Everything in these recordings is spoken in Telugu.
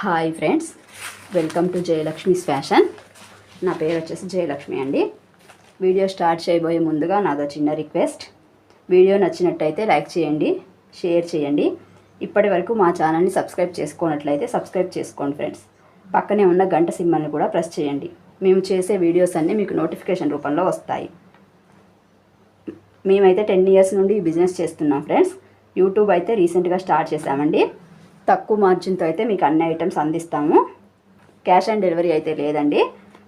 Hi friends welcome to Jayalakshmi's fashion. నా పేరు వచ్చేసి జయలక్ష్మి అండి. వీడియో స్టార్ట్ చేయబోయే ముందుగా నాదో చిన్న రిక్వెస్ట్. వీడియో నచ్చినట్టయితే లైక్ చేయండి షేర్ చేయండి. ఇప్పటి వరకు మా ఛానల్ని సబ్స్క్రైబ్ చేసుకున్నట్లయితే సబ్స్క్రైబ్ చేసుకోండి ఫ్రెండ్స్. పక్కనే ఉన్న గంట సింబల్ని కూడా ప్రెస్ చేయండి. మేము చేసే వీడియోస్ అన్నీ మీకు నోటిఫికేషన్ రూపంలో వస్తాయి. మేమైతే టెన్ ఇయర్స్ నుండి ఈ బిజినెస్ చేస్తున్నాం ఫ్రెండ్స్. యూట్యూబ్ అయితే రీసెంట్గా స్టార్ట్ చేసామండి తక్కువ మార్జిన్తో అయితే మీకు అన్ని ఐటమ్స్ అందిస్తాము. క్యాష్ ఆన్ డెలివరీ అయితే లేదండి.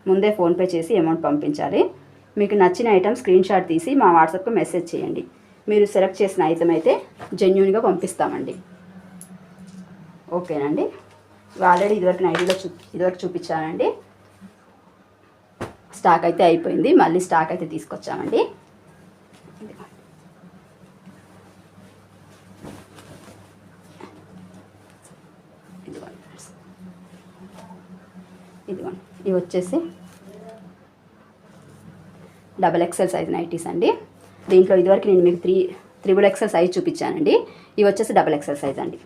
ముందే ఫోన్పే చేసి అమౌంట్ పంపించాలి. మీకు నచ్చిన ఐటమ్ స్క్రీన్ షాట్ తీసి మా వాట్సాప్కి మెసేజ్ చేయండి. మీరు సెలెక్ట్ చేసిన ఐటమ్ అయితే జెన్యున్గా పంపిస్తామండి. ఓకేనండి? ఆల్రెడీ ఇదివరకు ఐడిలో చూ ఇదివరకు చూపించానండి. స్టాక్ అయితే అయిపోయింది. మళ్ళీ స్టాక్ అయితే తీసుకొచ్చామండి. ఇదిగోండి ఇవి వచ్చేసి డబల్ ఎక్సెల్ సైజ్ నైటీస్ అండి. దీంట్లో ఇదివరకు నేను మీకు త్రీ త్రిబుల్ ఎక్సెల్ సైజ్ చూపించానండి. ఇవి వచ్చేసి డబల్ ఎక్సెల్ సైజ్ అండి.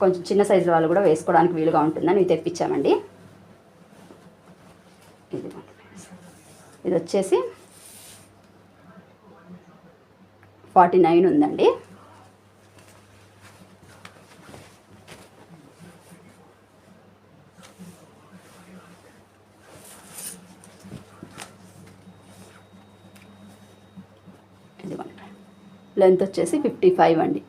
కొంచెం చిన్న సైజు వాళ్ళు కూడా వేసుకోవడానికి వీలుగా ఉంటుందని ఇవి తెప్పించామండి. ఇది ఇది వచ్చేసి ఫార్టీ నైన్ ఉందండి ఇదిగోండి లెంత్ వచ్చేసి ఫిఫ్టీ ఫైవ్ అండి.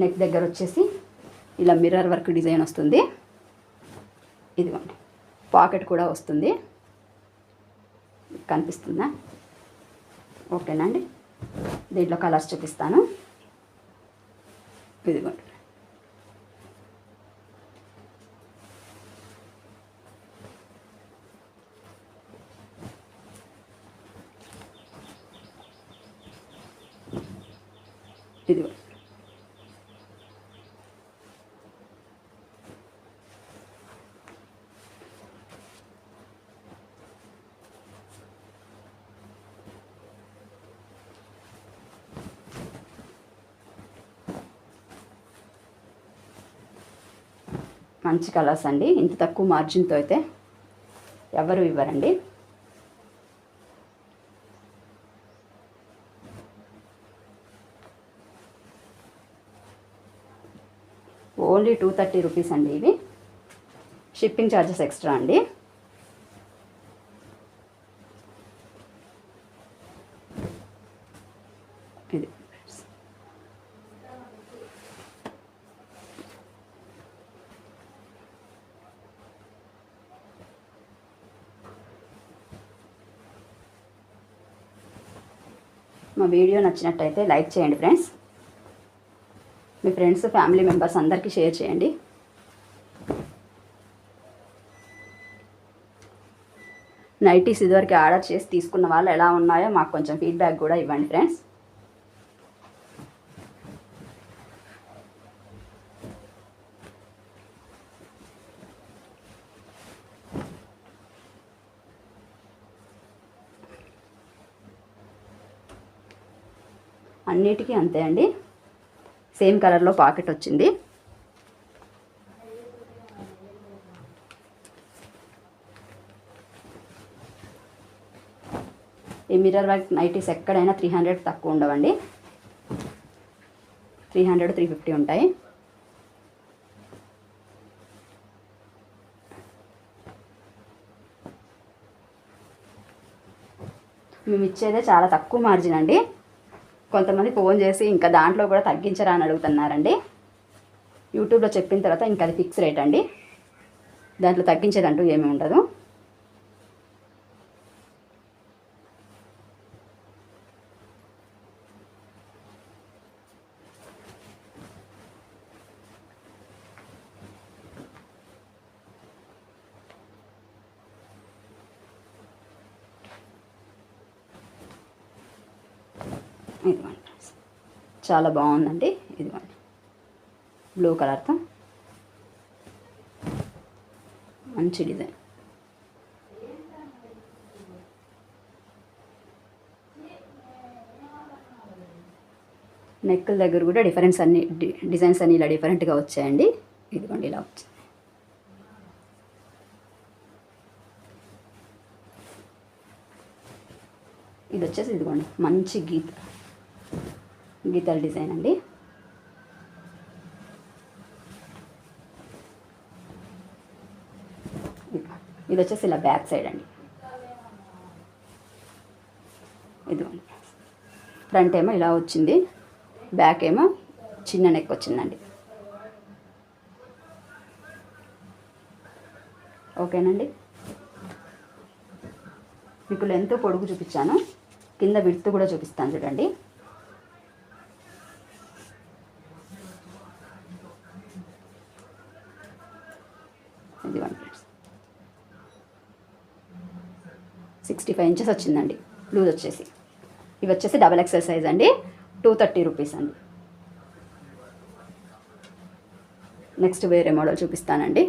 నెక్ దగ్గర వచ్చేసి ఇలా మిర్రర్ వర్క్ డిజైన్ వస్తుంది. ఇదిగోండి పాకెట్ కూడా వస్తుంది. కనిపిస్తుందా? ఓకేనండి దీంట్లో కలర్స్ చూపిస్తాను. ఇదిగోండి ఇదిగో మంచి కలర్స్ అండి. ఇంత తక్కువ మార్జిన్తో అయితే ఎవరు ఇవ్వరండి. ఓన్లీ టూ థర్టీ రూపీస్ అండి ఇవి. షిప్పింగ్ ఛార్జెస్ ఎక్స్ట్రా అండి. ఇది. మా వీడియో నచ్చినట్టయితే లైక్ చేయండి ఫ్రెండ్స్. మీ ఫ్రెండ్స్ ఫ్యామిలీ మెంబర్స్ అందరికీ షేర్ చేయండి. నైటీస్ ఇదివరకు ఆర్డర్ చేసి తీసుకున్న వాళ్ళు ఎలా ఉన్నాయో మాకు కొంచెం ఫీడ్బ్యాక్ కూడా ఇవ్వండి ఫ్రెండ్స్. అన్నిటికీ అంతే అండి. సేమ్ కలర్లో పాకెట్ వచ్చింది. ఈ మిర్రర్ వర్క్ నైటీస్ ఎక్కడైనా త్రీ హండ్రెడ్ తక్కువ ఉండవండి. త్రీ హండ్రెడ్ త్రీ ఫిఫ్టీ ఉంటాయి. మేము ఇచ్చేదే చాలా తక్కువ మార్జిన్ అండి. కొంతమంది ఫోన్ చేసి ఇంకా దాంట్లో కూడా తగ్గించరా అని అడుగుతున్నారండి. యూట్యూబ్లో చెప్పిన తర్వాత ఇంకా అది ఫిక్స్ రేట్ అండి. దాంట్లో తగ్గించేదంటూ ఏమీ ఉండదు. ఇదిగోండి. ఫ్రెండ్స్. చాలా బాగుందండి. ఇదిగోండి. బ్లూ కలర్తో మంచి డిజైన్. నెక్కుల దగ్గర కూడా డిఫరెన్స్ అన్ని డి- డిజైన్స్ అన్ని ఇలా డిఫరెంట్గా వచ్చాయండి. ఇదిగోండి ఇలా వచ్చింది ఇది వచ్చేసి ఇదిగోండి మంచి గీత. గీతల డిజైన్ అండి. ఇది- వచ్చేసి ఇలా బ్యాక్ సైడ్ అండి. ఇది ఫ్రంట్ ఏమో ఇలా వచ్చింది. బ్యాక్ ఏమో చిన్న నెక్ వచ్చిందండి. ఓకేనండి. మీకు లెంత్ పొడుగు చూపించాను. కింద విడుతు కూడా చూపిస్తాను చూడండి ఇదిగోండి ఫ్రెండ్స్ సిక్స్టీ ఫైవ్ ఇంచెస్ వచ్చిందండి. లూజ్ వచ్చేసి. ఇవి వచ్చేసి డబల్ ఎక్సెల్ సైజ్ అండి. టూ థర్టీ రూపీస్ అండి. నెక్స్ట్ వేరే మోడల్ చూపిస్తానండి.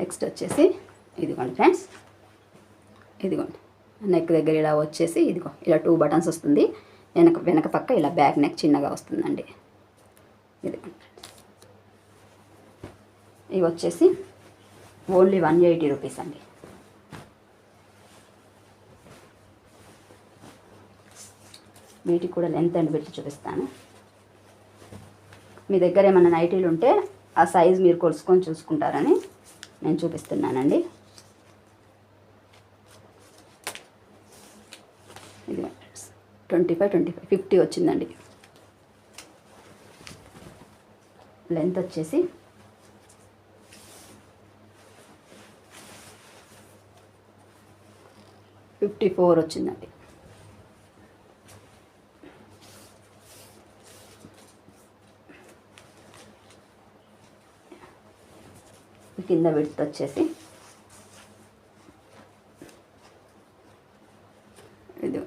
నెక్స్ట్ వచ్చేసి ఇదిగోండి ఫ్రెండ్స్ ఇదిగోండి. నెక్ దగ్గర ఇలా వచ్చేసి ఇదిగో ఇలా టూ బటన్స్ వస్తుంది. వెనక వెనక పక్క ఇలా బ్యాక్ నెక్ చిన్నగా వస్తుందండి. ఇదిగోండి ఇవి వచ్చేసి ఓన్లీ వన్ ఎయిటీ రూపీస్ అండి. వీటికి కూడా లెంత్ అండ్ విడ్త్ చూపిస్తాను. మీ దగ్గర ఏమైనా నైటీలు ఉంటే ఆ సైజ్ మీరు కొలుసుకొని చూసుకుంటారని నేను చూపిస్తున్నానండి. ఇది twenty five twenty five fifty వచ్చిందండి. లెంత్ వచ్చేసి ఫిఫ్టీ ఫోర్ వచ్చిందండి. కింద విడత్ వచ్చేసి ఇది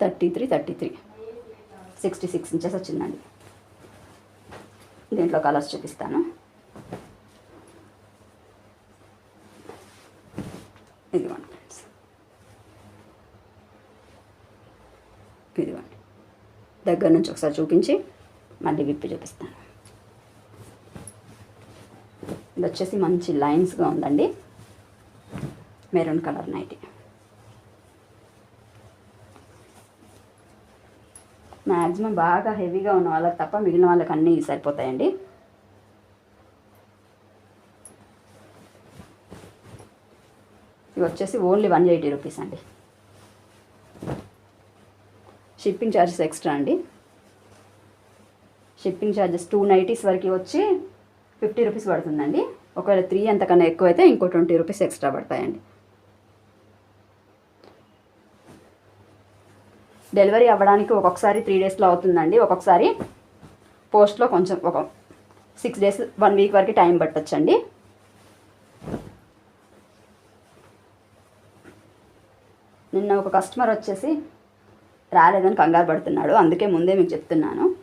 thirty three thirty three. Sixty six inches వచ్చిందండి. దీంట్లో కలర్స్ చూపిస్తాను ఇదిగోండి ఫ్రెండ్స్ ఇదిగోండి దగ్గర నుంచి ఒకసారి చూపించి మళ్ళీ విప్పి చూపిస్తాను. ఇది వచ్చేసి మంచి లైన్స్గా ఉందండి. Maroon colour nightie. మ్యాక్సిమం బాగా హెవీగా ఉన్న వాళ్ళకి తప్ప మిగిలిన వాళ్ళకి అన్నీ సరిపోతాయండి. ఇవి వచ్చేసి ఓన్లీ వన్ ఎయిటీ రూపీస్ అండి. షిప్పింగ్ ఛార్జెస్ ఎక్స్ట్రా అండి. షిప్పింగ్ ఛార్జెస్ టూ నైటీస్ వరకు వచ్చి ఫిఫ్టీ రూపీస్ పడుతుందండి. ఒకవేళ త్రీ అంతకన్నా ఎక్కువ అయితే ఇంకో ట్వంటీ రూపీస్ ఎక్స్ట్రా పడతాయండి. డెలివరీ అవ్వడానికి ఒక్కొక్కసారి త్రీ డేస్లో అవుతుందండి. ఒక్కొక్కసారి పోస్ట్లో కొంచెం ఒక సిక్స్ డేస్ వన్ వీక్ వరకు టైం పట్టొచ్చండి. నిన్న ఒక కస్టమర్ వచ్చేసి రాలేదని కంగారు పడుతున్నాడు. అందుకే ముందే మీకు చెప్తున్నాను.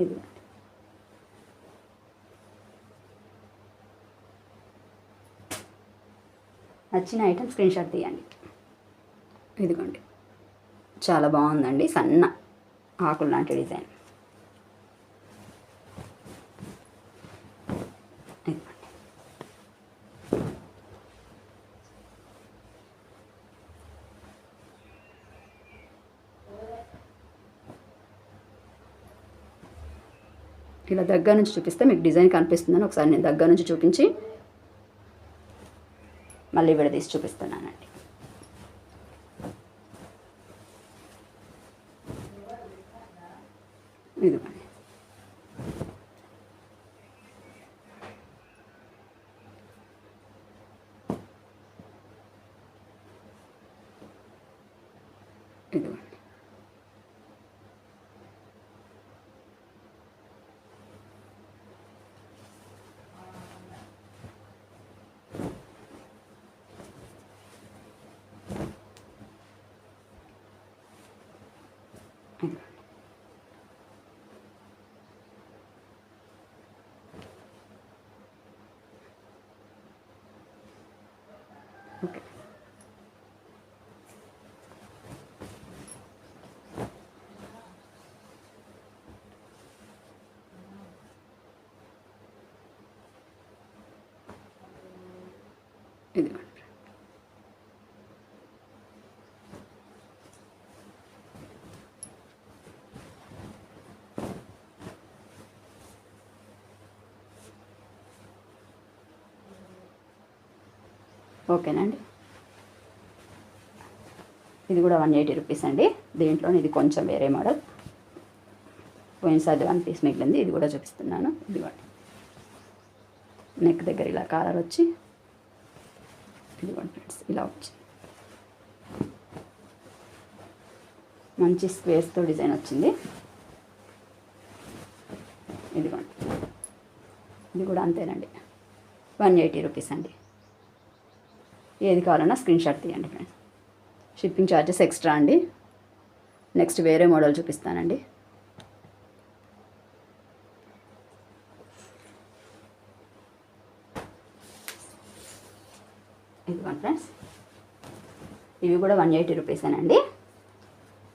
ఇది. నచ్చిన ఐటమ్ స్క్రీన్ షాట్ తీయండి. ఇదిగోండి. చాలా బాగుందండి. సన్న. ఆకులు లాంటి డిజైన్. ఇలా దగ్గర నుంచి చూపిస్తే మీకు డిజైన్ కనిపిస్తుందని ఒకసారి నేను దగ్గర నుంచి చూపించి మళ్ళీ విడదీసి చూపిస్తున్నానండి. Okay. ఓకేనండి. ఇది కూడా వన్ ఎయిటీ రూపీస్ అండి. దీంట్లో ఇది కొంచెం వేరే మోడల్. పోయినసారి వన్ పీస్ మిగిలింది. ఇది కూడా చూపిస్తున్నాను. ఇదిగోండి. నెక్ దగ్గర ఇలా కాలర్ వచ్చి. ఇదిగోండి ఫ్రెండ్స్ ఇలా వచ్చి. మంచి స్క్వేర్స్తో డిజైన్ వచ్చింది. ఇదిగోండి. ఇది కూడా అంతేనండి. వన్ ఎయిటీ రూపీస్ అండి. ఏది కావాలన్నా స్క్రీన్ షాట్ తీయండి ఫ్రెండ్స్ షిప్పింగ్ ఛార్జెస్ ఎక్స్ట్రా అండి. నెక్స్ట్ వేరే మోడల్ చూపిస్తానండి. ఇదిగోండి ఫ్రెండ్స్ ఇవి కూడా వన్ ఎయిటీ రూపీసేనండి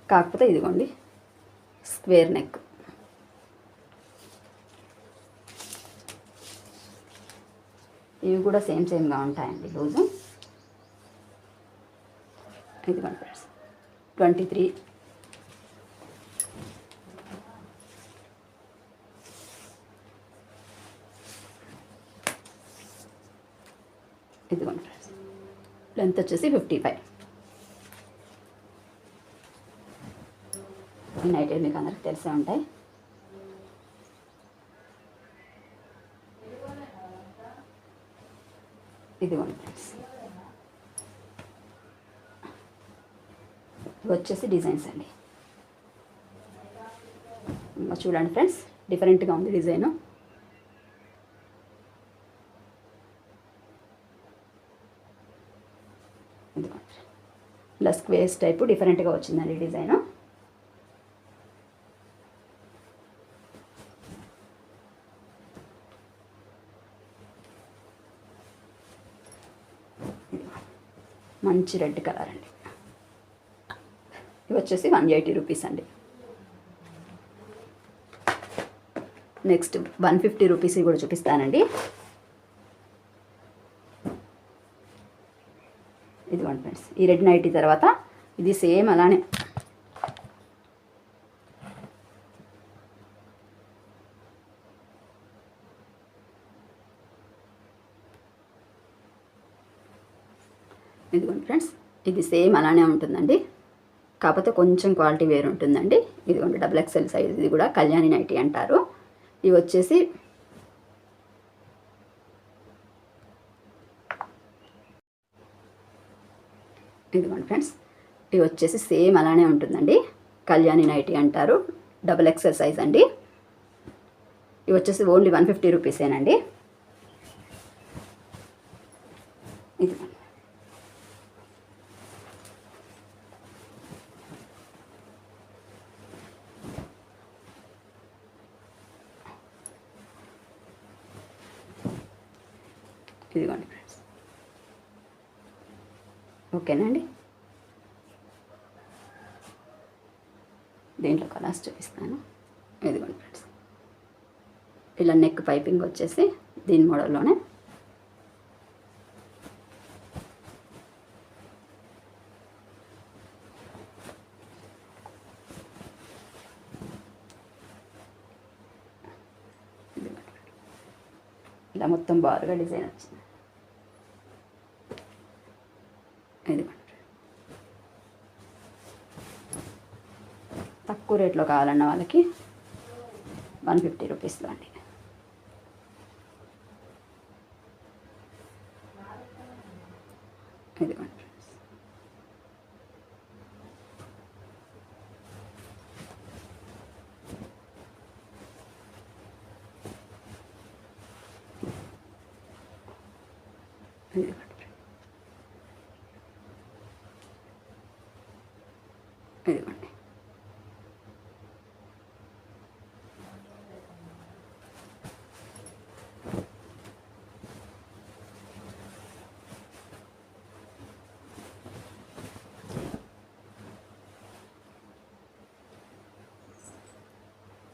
కాకపోతే ఇదిగోండి స్క్వేర్ నెక్ ఇవి కూడా సేమ్ సేమ్గా ఉంటాయండి లూజు ఇదిగోండి ఫ్రెండ్స్ ట్వంటీ త్రీ. ఇదిగోండి ఫ్రెండ్స్ లెంత్ వచ్చేసి ఫిఫ్టీ ఫైవ్. నైట్ మీకు అందరికి తెలిసే ఉంటాయి. ఇదిగోండి ఫ్రెండ్స్ ఇవి వచ్చేసి డిజైన్స్ అండి. చూడండి ఫ్రెండ్స్ డిఫరెంట్గా ఉంది డిజైను. ఇదిగోండి ఇలా స్క్వేర్స్ టైపు డిఫరెంట్గా వచ్చిందండి డిజైను. మంచి రెడ్ కలర్ అండి. వచ్చేసి వన్ ఎయిటీ రూపీస్ అండి. నెక్స్ట్ వన్ ఫిఫ్టీ రూపీస్ కూడా చూపిస్తానండి. ఇదిగోండి ఫ్రెండ్స్ ఈ రెడ్ నైటీ తర్వాత ఇది సేమ్ అలానే. ఇదిగోండి ఫ్రెండ్స్ ఇది సేమ్ అలానే ఉంటుందండి. కాకపోతే కొంచెం క్వాలిటీ వేరు ఉంటుందండి. ఇదిగోండి డబుల్ ఎక్స్ఎల్ సైజ్ ఇది కూడా కళ్యాణి నైటీ అంటారు. ఇవి వచ్చేసి ఇదిగోండి ఫ్రెండ్స్ ఇవి వచ్చేసి సేమ్ అలానే ఉంటుందండి. కళ్యాణి నైటీ అంటారు డబుల్ ఎక్స్ఎల్ సైజ్ అండి. ఇవి వచ్చేసి ఓన్లీ వన్ ఫిఫ్టీ రూపీసేనండి ఇది ఇదిగోండి ఫ్రెండ్స్ ఓకేనండి? దీంట్లో కలర్స్ చూపిస్తాను. ఇదిగోండి ఫ్రెండ్స్ ఇలా నెక్ పైపింగ్ వచ్చేసి దీని మోడల్లోనే ఇలా మొత్తం బారుగా డిజైన్ వచ్చింది ఇదిగోండి తక్కువ రేట్లో కావాలన్న వాళ్ళకి వన్ ఫిఫ్టీ రూపీస్లో అండి. ఇదిగోండి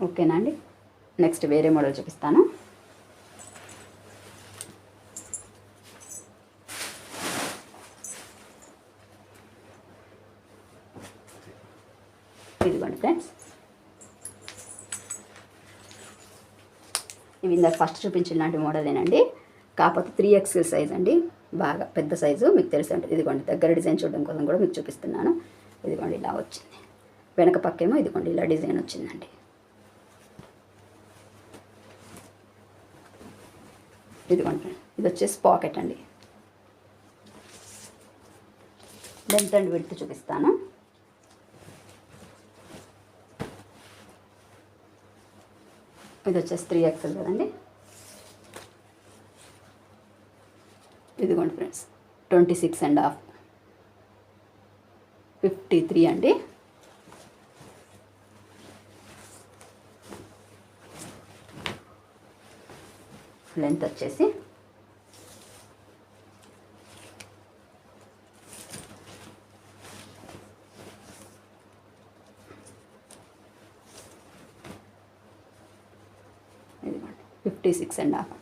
ఓకేనా అండి? నెక్స్ట్ వేరే మోడల్ చూపిస్తాను. ఇదిగోండి ఫ్రెండ్స్. ఇవి ఇందాక ఫస్ట్ చూపించిన లాంటి మోడలేనండి కాకపోతే త్రీ ఎక్స్ఎల్ సైజ్ అండి. బాగా పెద్ద సైజు మీకు తెలిసి ఉంటుంది ఇదిగోండి దగ్గర డిజైన్ చూడడం కోసం కూడా మీకు చూపిస్తున్నాను. ఇదిగోండి ఇలా వచ్చింది. వెనక పక్కేమో ఇదిగోండి ఇలా డిజైన్ వచ్చిందండి. ఇదిగోండి ఇది వచ్చేసి పాకెట్ అండి. లెంత్ అండ్ విడ్త్ చూపిస్తాను. ఇది వచ్చేసి త్రీ ఎక్స్ఎల్ కదండి. ఇదిగోండి friends twenty six and half. Fifty three అండి. లెంత్ వచ్చేసి ఫిఫ్టీ సిక్స్ అండ్ హాఫ్ అండి.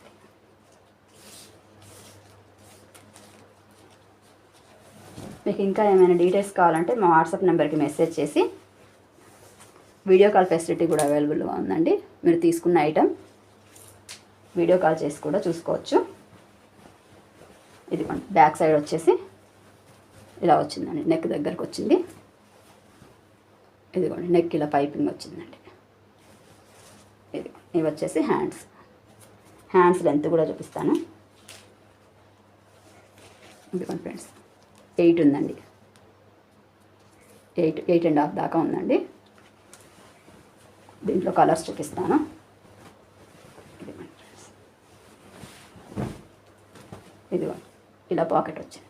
మీకు ఇంకా ఏమైనా డీటెయిల్స్ కావాలంటే మా వాట్సాప్ నెంబర్కి మెసేజ్ చేసి వీడియో కాల్ ఫెసిలిటీ కూడా అవైలబుల్గా ఉందండి. మీరు తీసుకున్న ఐటెం వీడియో కాల్ చేసి కూడా చూసుకోవచ్చు. ఇది బ్యాక్ సైడ్ వచ్చేసి ఇలా వచ్చిందండి. నెక్ దగ్గరకు వచ్చింది. ఇదిగోండి నెక్ ఇలా పైపింగ్ వచ్చిందండి. ఇది ఇవి వచ్చేసి హ్యాండ్స్. హ్యాండ్స్ లెంత్ కూడా చూపిస్తాను. ఇదిగోండి ఫ్రెండ్స్ ఎయిట్ ఉందండి. ఎయిట్ ఎయిట్ అండ్ హాఫ్ దాకా ఉందండి. దీంట్లో కలర్స్ చూపిస్తాను ఇదిగోండి ఫ్రెండ్స్ ఇదిగో ఇలా పాకెట్ వచ్చింది.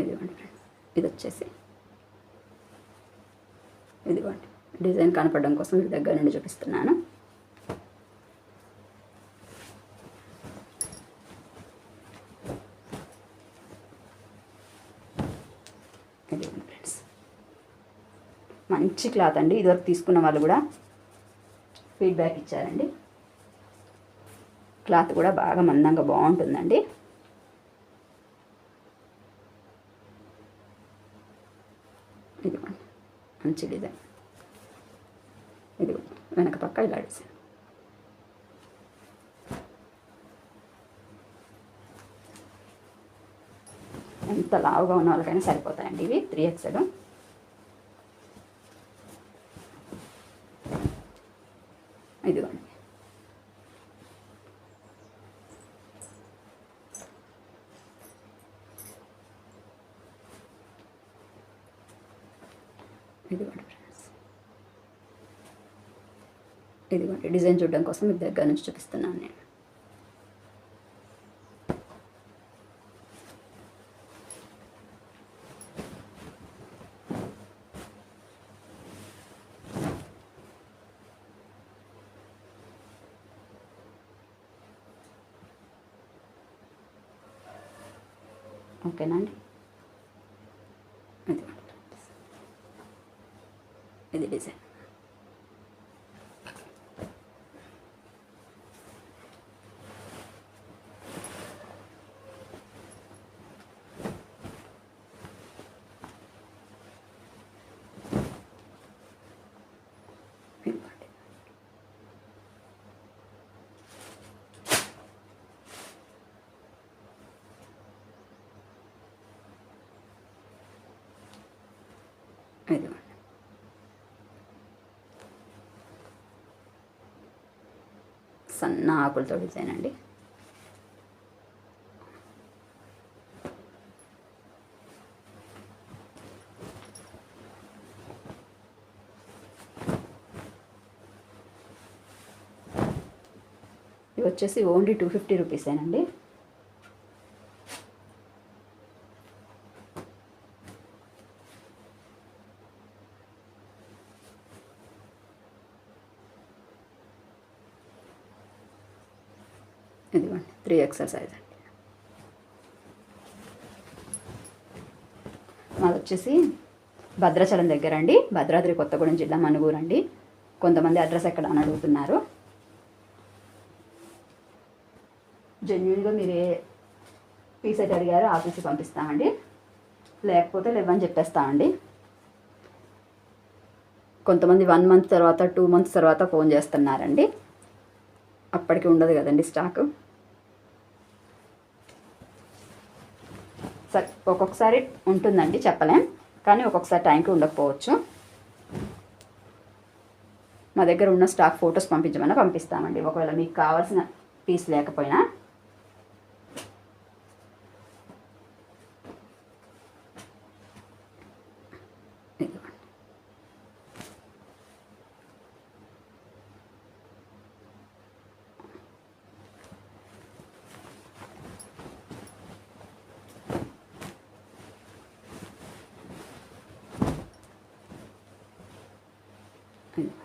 ఇదిగోండి ఫ్రెండ్స్ ఇది వచ్చేసి. ఇదిగోండి డిజైన్ కనపడడం కోసం మీ దగ్గర నుండి చూపిస్తున్నాను ఇదిగోండి ఫ్రెండ్స్ మంచి క్లాత్ అండి ఇదివరకు తీసుకున్న వాళ్ళు కూడా ఫీడ్బ్యాక్ ఇచ్చారండి. క్లాత్ కూడా బాగా మందంగా బాగుంటుందండి. ఇదిగోండి మంచి డిజైన్. ఇదిగోండి వెనక పక్క ఇలా డిజైన్. ఎంత లావుగా ఉన్న వాళ్ళకైనా సరిపోతాయండి ఇవి త్రీ ఎక్స్ఎల్. ఇదిగోండి ఇదిగోండి ఫ్రెండ్స్ ఇదిగోండి డిజైన్ చూడడం కోసం మీకు దగ్గర నుంచి చూపిస్తున్నాను నేను. ఓకేనా అండి ఇది ఇది డిజైన్ ఇదిగోండి. ఇదిగోండి సన్న ఆకులతో డిజైన్ అండి. ఇవి వచ్చేసి ఓన్లీ టూ ఫిఫ్టీ రూపీసేనండి. ఫ్రీ ఎక్సర్సైజ్ అండి. మాది వచ్చేసి భద్రాచలం దగ్గర అండి. భద్రాద్రి కొత్తగూడెం జిల్లా మనుగూరు అండి. కొంతమంది అడ్రస్ ఎక్కడ అని అడుగుతున్నారు. జెన్యున్గా మీరు ఏ పీసెట్ అడిగారో ఆ పీస్ పంపిస్తామండి లేకపోతే లేవని చెప్పేస్తామండి కొంతమంది వన్ మంత్ తర్వాత టూ మంత్స్ తర్వాత ఫోన్ చేస్తున్నారండి. అప్పటికి ఉండదు కదండి స్టాక్ ఒక్కొక్కసారి ఉంటుందండి చెప్పలేం. కానీ ఒక్కొక్కసారి టైంకి ఉండకపోవచ్చు. మా దగ్గర ఉన్న స్టాక్ ఫొటోస్ పంపించమన్నా పంపిస్తామండి. ఒకవేళ మీకు కావాల్సిన పీస్ లేకపోయినా ఇదిగోండి. ఇదిగోండి.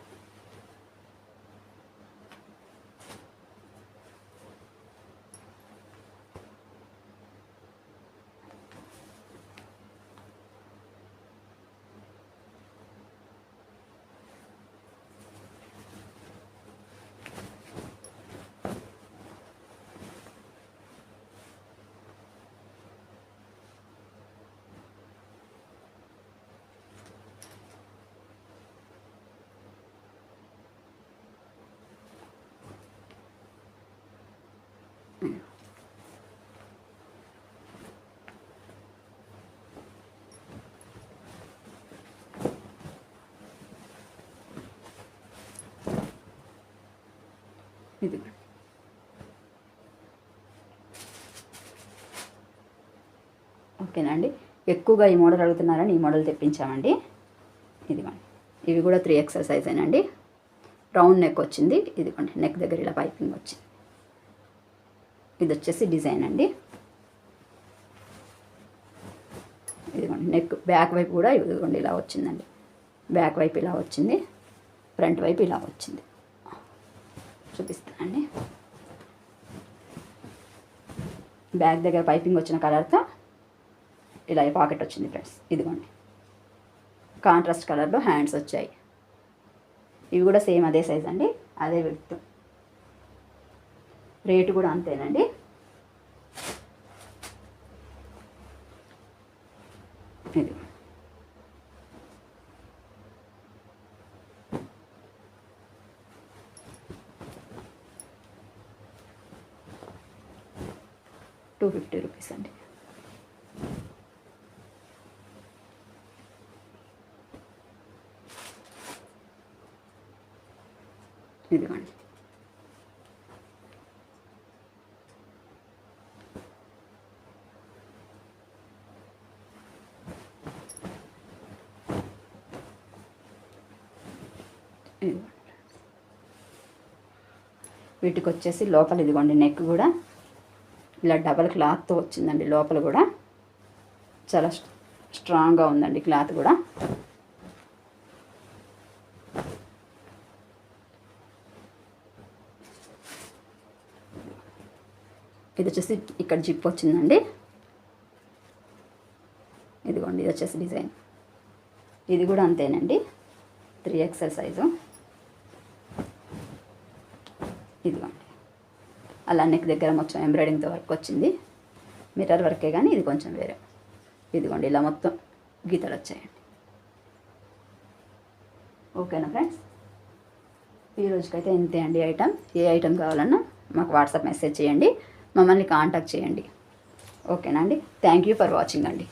ఇది ఓకేనండి ఎక్కువగా ఈ మోడల్ అడుగుతున్నారని ఈ మోడల్ తెప్పించామండి. ఇదిగోండి. ఇవి కూడా త్రీ ఎక్సర్సైజ్ అండి రౌండ్ నెక్ వచ్చింది. ఇదిగోండి. నెక్ దగ్గర ఇలా పైపింగ్ వచ్చింది. ఇది వచ్చేసి డిజైన్ అండి. ఇదిగోండి. నెక్ బ్యాక్ వైపు కూడా ఇదిగోండి ఇలా వచ్చిందండి. బ్యాక్ వైపు ఇలా వచ్చింది. ఫ్రంట్ వైపు ఇలా వచ్చింది. చూపిస్తానండి బ్యాగ్ దగ్గర పైపింగ్ వచ్చిన కలర్తో ఇలా పాకెట్ వచ్చింది ఫ్రెండ్స్. ఇదిగోండి. కాంట్రాస్ట్ కలర్లో హ్యాండ్స్ వచ్చాయి. ఇవి కూడా సేమ్ అదే సైజ్ అండి అదే విత్ రేటు కూడా అంతేనండి. ఇది. టూ ఫిఫ్టీ రూపీస్ అండి. ఇదిగోండి. వీటికి వచ్చేసి లోపల ఇదిగోండి నెక్ కూడా. ఇలా డబల్ క్లాత్తో వచ్చిందండి లోపల కూడా. చాలా స్ట్రాంగ్గా ఉందండి క్లాత్ కూడా. ఇది వచ్చేసి ఇక్కడ జిప్ వచ్చిందండి. ఇదిగోండి ఇది వచ్చేసి డిజైన్. ఇది కూడా అంతేనండి. త్రీ ఎక్సెల్ సైజు ఇదిగోండి అలా నెక్ దగ్గర మొత్తం ఎంబ్రాయిడింగ్తో వర్క్ వచ్చింది. మిర్రర్ వర్కే కానీ ఇది కొంచెం వేరే. ఇదిగోండి ఇలా మొత్తం గీతలు వచ్చాయండి. ఓకేనా ఫ్రెండ్స్ ఈ రోజుకైతే ఇంతే అండి ఐటమ్ ఏ ఐటమ్ కావాలన్నా మాకు వాట్సాప్ మెసేజ్ చేయండి. మమ్మల్ని కాంటాక్ట్ చేయండి. ఓకేనా అండి? థ్యాంక్ యూ ఫర్ వాచింగ్ అండి.